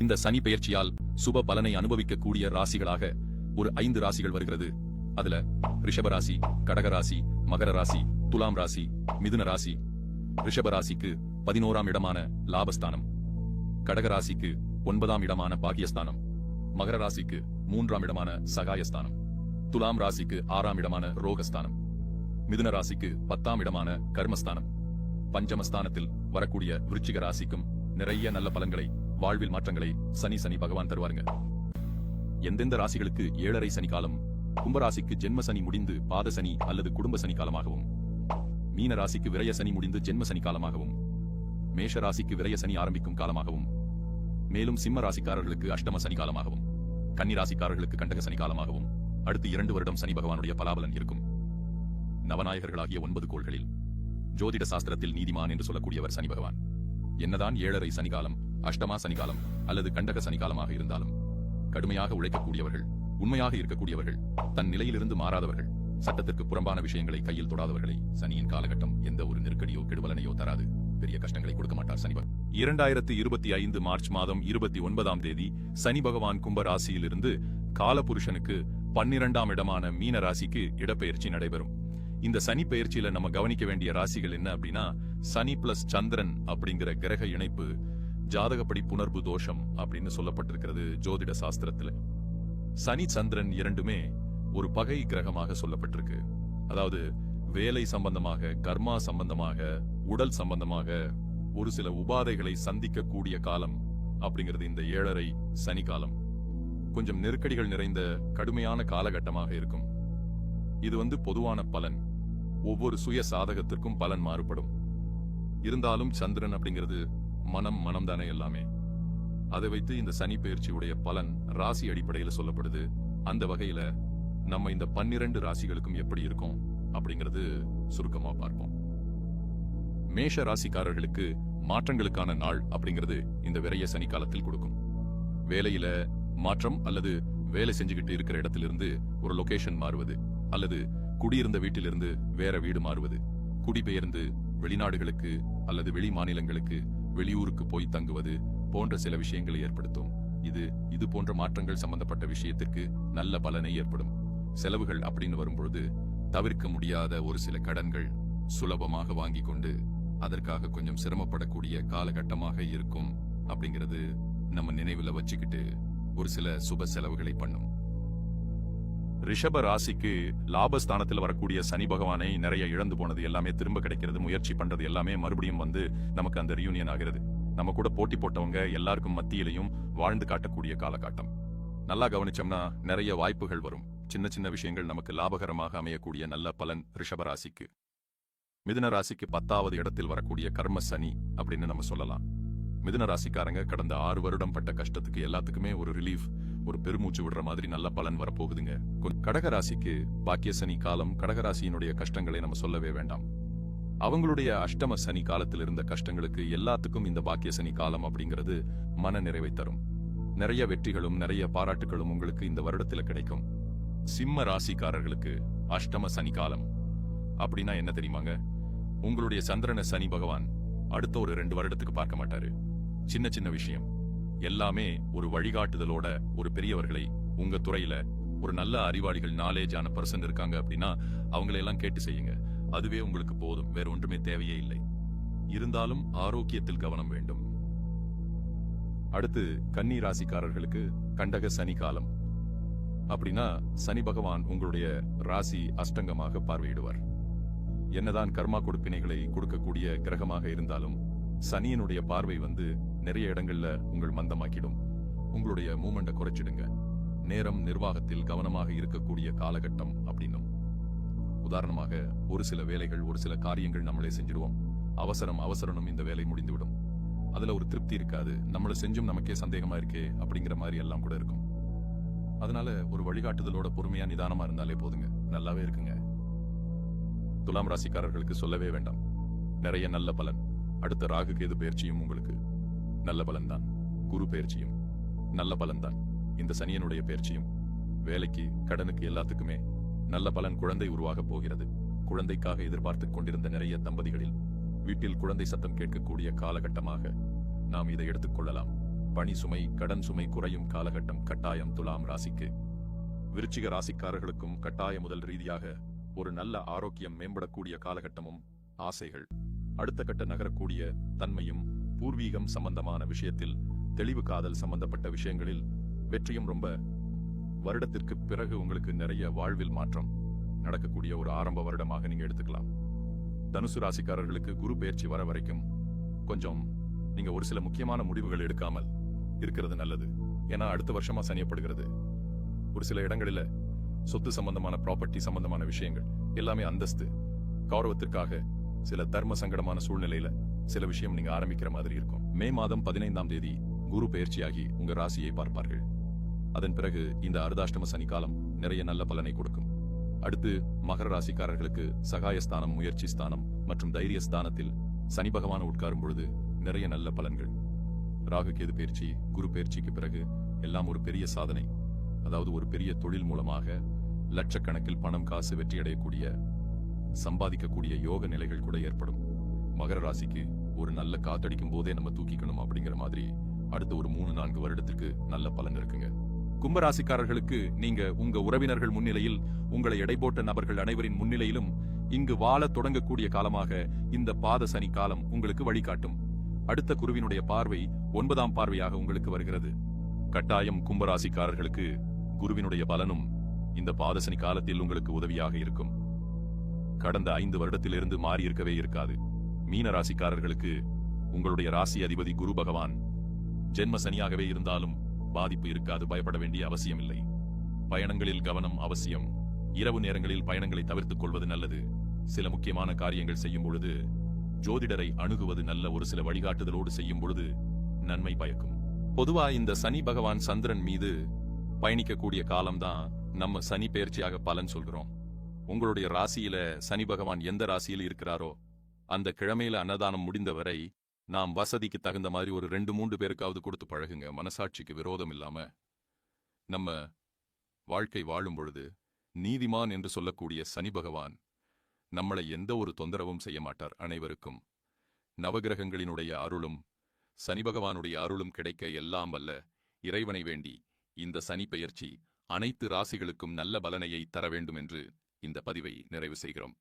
இந்த சனி பெயர்ச்சியால் சுப பலனை அனுபவிக்கக்கூடிய ராசிகளாக ஒரு ஐந்து ராசிகள் வருகிறது. அதுல ரிஷபராசி கடகராசி மகர ராசி துலாம் ராசி மிதுன ராசி. ரிஷபராசிக்கு பதினோராம் இடமான லாபஸ்தானம். கடக ராசிக்கு ஒன்பதாம் இடமான பாகியஸ்தானம் மகர ராசிக்கு மூன்றாம் இடமான சகாயஸ்தானம். துலாம் ராசிக்கு ஆறாம் இடமான ரோகஸ்தானம். மிதுன ராசிக்கு பத்தாம் இடமான கர்மஸ்தானம். பஞ்சமஸ்தானத்தில் வரக்கூடிய விருச்சிக ராசிக்கும் நிறைய நல்ல பலன்களை வாழ்வில் மாற்றங்களை சனி சனி பகவான் தருவாருங்க. எந்தெந்த ராசிகளுக்கு ஏழரை சனி காலம் கும்பராசிக்கு ஜென்ம சனி முடிந்து பாத சனி அல்லது குடும்ப சனி காலமாகவும் மீன ராசிக்கு விரய சனி முடிந்து ஜென்ம சனி காலமாகவும் மேஷ ராசிக்கு விரய சனி ஆரம்பிக்கும் காலமாகவும் மேலும் சிம்ம ராசிக்காரர்களுக்கு அஷ்டம சனி காலமாகவும் கன்னி ராசிக்காரர்களுக்கு கண்டக சனி காலமாகவும் அடுத்து இரண்டு வருடம் சனி பகவானுடைய பலாபலன் இருக்கும். நவநாயகர்களாகிய ஒன்பது கோள்களில் ஜோதிட சாஸ்திரத்தில் நீதிமான் என்று சொல்லக்கூடியவர் சனி பகவான். என்னதான் ஏழரை சனிகாலம் அஷ்டமா சனிகாலம் அல்லது கண்டக சனிகாலமாக இருந்தாலும் கடுமையாக உழைக்கக்கூடியவர்கள் உண்மையாக இருக்கக்கூடியவர்கள் தன் நிலையிலிருந்து மாறாதவர்கள் சட்டத்திற்கு புறம்பான விஷயங்களை கையில் தொடாதவர்களை சனியின் காலகட்டம் எந்த ஒரு நெருக்கடியோ கெடுவலனையோ தராது. பெரிய கஷ்டங்களை கொடுக்க மாட்டார் சனிபர் இரண்டாயிரத்தி இருபத்தி ஐந்து மார்ச் மாதம் இருபத்தி ஒன்பதாம் தேதி சனி பகவான் கும்ப ராசியிலிருந்து காலபுருஷனுக்கு பன்னிரண்டாம் இடமான மீன ராசிக்கு இடப்பெயர்ச்சி நடைபெறும். இந்த சனி பெயர்ச்சியில நம்ம கவனிக்க வேண்டிய ராசிகள் என்ன அப்படின்னா சனி பிளஸ் சந்திரன் அப்படிங்கிற கிரக இணைப்பு ஜாதகப்படி புணர்வு தோஷம் அப்படின்னு சொல்லப்பட்டிருக்கிறது ஜோதிட சாஸ்திரத்துல. சனி சந்திரன் இரண்டுமே ஒரு பகை கிரகமாக சொல்லப்பட்டிருக்கு. அதாவது வேலை சம்பந்தமாக கர்மா சம்பந்தமாக உடல் சம்பந்தமாக ஒரு சில உபாதைகளை சந்திக்கக்கூடிய காலம் அப்படிங்கிறது இந்த ஏழரை சனி காலம். கொஞ்சம் நெருக்கடிகள் நிறைந்த கடுமையான காலகட்டமாக இருக்கும். இது வந்து பொதுவான பலன். ஒவ்வொரு சுய சாதகத்திற்கும் பலன் மாறுபடும். இருந்தாலும் சந்திரன் அப்படிங்கிறது மனம் மனம் தானே எல்லாமே? அதை வைத்து இந்த சனி பயிற்சியுடைய பலன் ராசி அடிப்படையில் சொல்லப்படுது. அந்த வகையில நம்ம இந்த பன்னிரண்டு ராசிகளுக்கும் எப்படி இருக்கும் அப்படிங்கிறது சுருக்கமா பார்ப்போம். மேஷ ராசிக்காரர்களுக்கு மாற்றங்களுக்கான நாள் அப்படிங்கிறது இந்த விரைய சனி காலத்தில் கொடுக்கும். வேலையில மாற்றம் அல்லது வேலை செஞ்சுக்கிட்டு இருக்கிற இடத்திலிருந்து ஒரு லொகேஷன் மாறுவது அல்லது குடியிருந்த வீட்டிலிருந்து வேற வீடு மாறுவது குடிபெயர்ந்து வெளிநாடுகளுக்கு அல்லது வெளி மாநிலங்களுக்கு வெளியூருக்கு போய் தங்குவது போன்ற சில விஷயங்களை ஏற்படுத்தும். இது இது போன்ற மாற்றங்கள் சம்பந்தப்பட்ட விஷயத்திற்கு நல்ல பலனை ஏற்படும். செலவுகள் அப்படின்னு வரும்பொழுது தவிர்க்க முடியாத ஒரு சில கடன்கள் சுலபமாக வாங்கி கொண்டு அதற்காக கொஞ்சம் சிரமப்படக்கூடிய காலகட்டமாக இருக்கும் அப்படிங்கிறது நம்ம நினைவுல வச்சுக்கிட்டு ஒரு சில சுப செலவுகளை பண்ணும். ரிஷப ராசிக்கு லாபஸ்தானத்தில் வரக்கூடிய சனி பகவானை நிறைய இழந்து போனது எல்லாமே திரும்ப கிடைக்கிறது முயற்சி பண்றது எல்லாமே மறுபடியும் வந்து நமக்கு அந்த ரியூனியன் ஆகிறது. நம்ம கூட போட்டி போட்டவங்க எல்லாருக்கும் மத்தியிலையும் வாழ்ந்து காட்டக்கூடிய காலகட்டம். நல்லா கவனிச்சோம்னா நிறைய வாய்ப்புகள் வரும். சின்ன சின்ன விஷயங்கள் நமக்கு லாபகரமாக அமையக்கூடிய நல்ல பலன் ரிஷப ராசிக்கு. மிதுன ராசிக்கு பத்தாவது இடத்தில் வரக்கூடிய கர்ம சனி அப்படின்னு நம்ம சொல்லலாம். மிதுன ராசிக்காரங்க கடந்த ஆறு வருடம் பட்ட கஷ்டத்துக்கு எல்லாத்துக்குமே ஒரு ரிலீஃப் ஒரு பெருமூச்சு விடுற மாதிரி நல்ல பலன் வரப்போகுதுங்க. கடகராசிக்கு பாக்கிய சனி காலம் கடகராசியினுடைய கஷ்டங்களை நம்ம சொல்லவே வேண்டாம். அவங்களுடைய அஷ்டம சனி காலத்தில் இருந்த கஷ்டங்களுக்கு எல்லாத்துக்கும் இந்த பாக்கிய சனி காலம் அப்படிங்கிறது மன நிறைவை தரும். நிறைய வெற்றிகளும் நிறைய பாராட்டுகளும் உங்களுக்கு இந்த வருடத்துல கிடைக்கும். சிம்ம ராசிக்காரர்களுக்கு அஷ்டம சனி காலம். அப்படின்னா என்ன தெரியுமாங்க? உங்களுடைய சந்திரன சனி பகவான் அடுத்த ஒரு ரெண்டு வருடத்துக்கு பார்க்க மாட்டாரு. சின்ன சின்ன விஷயம். எல்லாமே ஒரு வழிகாட்டுதலோட ஒரு பெரியவர்களை உங்க துறையில ஒரு நல்ல அறிவாளிகள் நாலேஜான பர்சன் இருக்காங்க அப்படின்னா அவங்களை எல்லாம் கேட்டு செய்யுங்க. அதுவே உங்களுக்கு போதும். வேற ஒன்றுமே தேவையே இல்லை. இருந்தாலும் ஆரோக்கியத்தில் கவனம் வேண்டும். அடுத்து கன்னி ராசிக்காரர்களுக்கு கண்டக சனி காலம். அப்படின்னா சனி பகவான் உங்களுடைய ராசி அஷ்டங்கமாக பார்வையிடுவார். என்னதான் கர்மா கொடுப்பினைகளை கொடுக்கக்கூடிய கிரகமாக இருந்தாலும் சனியினுடைய பார்வை வந்து நிறைய இடங்கள்ல உங்கள் மந்தமாக்கிடும். உங்களுடைய மூமெண்ட குறைச்சிடுங்க. நேரம் நிர்வாகத்தில் கவனமாக இருக்கக்கூடிய காலகட்டம் அப்படின்னும். உதாரணமாக ஒரு சில வேலைகள் ஒரு சில காரியங்கள் நம்மளே செஞ்சிருவோம். அவசரம் அவசரனும் இந்த வேலை முடிந்துவிடும். அதுல ஒரு திருப்தி இருக்காது. நம்மள செஞ்சும் நமக்கே சந்தேகமா இருக்கே அப்படிங்கிற மாதிரி எல்லாம் கூட இருக்கும். அதனால ஒரு வழிகாட்டுதலோட பொறுமையா நிதானமா இருந்தாலே போதுங்க. நல்லாவே இருக்குங்க. துலாம் ராசிக்காரர்களுக்கு சொல்லவே வேண்டாம். நிறைய நல்ல பலன். அடுத்த ராகு கேது பயிற்சியும் உங்களுக்கு. நல்ல பலன்தான். குரு பயிற்சியும் நல்ல பலன்தான். இந்த சனியனுடைய பயிற்சியும் வேலைக்கு கடனுக்கு எல்லாத்துக்குமே நல்ல பலன் குழந்தை உருவாகப் போகிறது. குழந்தைக்காக எதிர்பார்த்துக் கொண்டிருந்த நிறைய தம்பதிகளில் வீட்டில் குழந்தை சத்தம் கேட்கக்கூடிய காலகட்டமாக நாம் இதை எடுத்துக்கொள்ளலாம் பணி சுமை கடன் சுமை குறையும் காலகட்டம் கட்டாயம் துலாம் ராசிக்கு. விருச்சிக ராசிக்காரர்களுக்கும் கட்டாய முதல் ரீதியாக ஒரு நல்ல ஆரோக்கியம் மேம்படக்கூடிய காலகட்டமும் ஆசைகள். அடுத்த கட்ட நகரக்கூடிய தன்மையும் பூர்வீகம் சம்பந்தமான விஷயத்தில் தெளிவு காதல் சம்பந்தப்பட்ட விஷயங்களில் வெற்றியும் ரொம்ப. வருடத்திற்கு பிறகு உங்களுக்கு நிறைய வாழ்வில் மாற்றம் நடக்கக்கூடிய ஒரு ஆரம்ப வருடமாக நீங்க எடுத்துக்கலாம். தனுசு ராசிக்காரர்களுக்கு குரு பெயர்ச்சி வர வரைக்கும் கொஞ்சம் நீங்க ஒரு சில முக்கியமான முடிவுகள் எடுக்காமல் இருக்கிறது நல்லது. ஏன்னா அடுத்த வருஷமா சனியப்படுகிறது. ஒரு சில இடங்களில சொத்து சம்பந்தமான ப்ராப்பர்ட்டி சம்பந்தமான விஷயங்கள் எல்லாமே அந்தஸ்து. கௌரவத்திற்காக சில தர்ம சங்கடமான சூழ்நிலையில சில விஷயம் நீங்க ஆரம்பிக்கிற மாதிரி இருக்கும். மே மாதம் பதினைந்தாம் தேதி குரு பெயர்ச்சியாகி உங்க ராசியை பார்ப்பார்கள். அதன் பிறகு இந்த அர்தாஷ்டம சனிக்காலம் நிறைய நல்ல பலனை கொடுக்கும். அடுத்து மகர ராசிக்காரர்களுக்கு சகாயஸ்தானம் முயற்சி ஸ்தானம் மற்றும் தைரிய ஸ்தானத்தில் சனி பகவான் உட்காரும் பொழுது நிறைய நல்ல பலன்கள். ராகு கேது பயிற்சி குரு பயிற்சிக்கு பிறகு எல்லாம் ஒரு பெரிய சாதனை. அதாவது ஒரு பெரிய தொழில் மூலமாக லட்சக்கணக்கில் பணம் காசு வெற்றியடையக்கூடிய சம்பாதிக்கக்கூடிய யோக நிலைகள் கூட ஏற்படும். மகர ராசிக்கு ஒரு நல்ல காத்தடிக்கும் போதே நம்ம தூக்கிக்கணும் அப்படிங்கிற மாதிரி அடுத்த ஒரு மூணு நான்கு வருடத்திற்கு நல்ல பலன் இருக்குங்க. கும்பராசிக்காரர்களுக்கு நீங்க உங்க உறவினர்கள் முன்னிலையில் உங்களை எடை போட்ட நபர்கள் அனைவரின் முன்னிலையிலும் இங்கு வாழத் தொடங்கக்கூடிய காலமாக இந்த பாத சனி காலம் உங்களுக்கு வழிகாட்டும். அடுத்த குருவினுடைய பார்வை ஒன்பதாம் பார்வையாக உங்களுக்கு வருகிறது. கட்டாயம் கும்பராசிக்காரர்களுக்கு குருவினுடைய பலனும் இந்த பாதசனி காலத்தில் உங்களுக்கு உதவியாக இருக்கும். கடந்த ஐந்து வருடத்திலிருந்து மாறி இருக்கவே இருக்காது. மீன ராசிக்காரர்களுக்கு உங்களுடைய ராசி அதிபதி குரு பகவான் ஜென்ம சனியாகவே இருந்தாலும் பாதிப்பு இருக்காது பயப்பட வேண்டிய அவசியமில்லை. பயணங்களில் கவனம் அவசியம். இரவு நேரங்களில் பயணங்களை தவிர்த்துக் கொள்வது நல்லது. சில முக்கியமான காரியங்கள் செய்யும் பொழுது ஜோதிடரை அணுகுவது நல்ல ஒரு சில வழிகாட்டுதலோடு செய்யும் பொழுது நன்மை பயக்கும். பொதுவா இந்த சனி பகவான் சந்திரன் மீது பயணிக்கக்கூடிய காலம்தான் நம்ம சனி பெயர்ச்சியாக பலன் சொல்கிறோம். உங்களுடைய ராசியில சனி பகவான் எந்த ராசியில் இருக்கிறாரோ அந்த கிழமையில அன்னதானம் முடிந்தவரை நாம் வசதிக்கு தகுந்த மாதிரி ஒரு ரெண்டு மூன்று பேருக்காவது கொடுத்து பழகுங்க. மனசாட்சிக்கு விரோதம் இல்லாம நம்ம வாழ்க்கை வாழும் பொழுது நீதிமான் என்று சொல்லக்கூடிய சனி பகவான் நம்மளை எந்த ஒரு தொந்தரவும் செய்ய மாட்டார் அனைவருக்கும். நவகிரகங்களினுடைய அருளும் சனி பகவானுடைய அருளும் கிடைக்க எல்லாம் வல்ல இறைவனை வேண்டி இந்த சனி பெயர்ச்சி அனைத்து ராசிகளுக்கும் நல்ல பலனையை தர வேண்டும் என்று இந்த பதிவை நிறைவு செய்கிறோம்.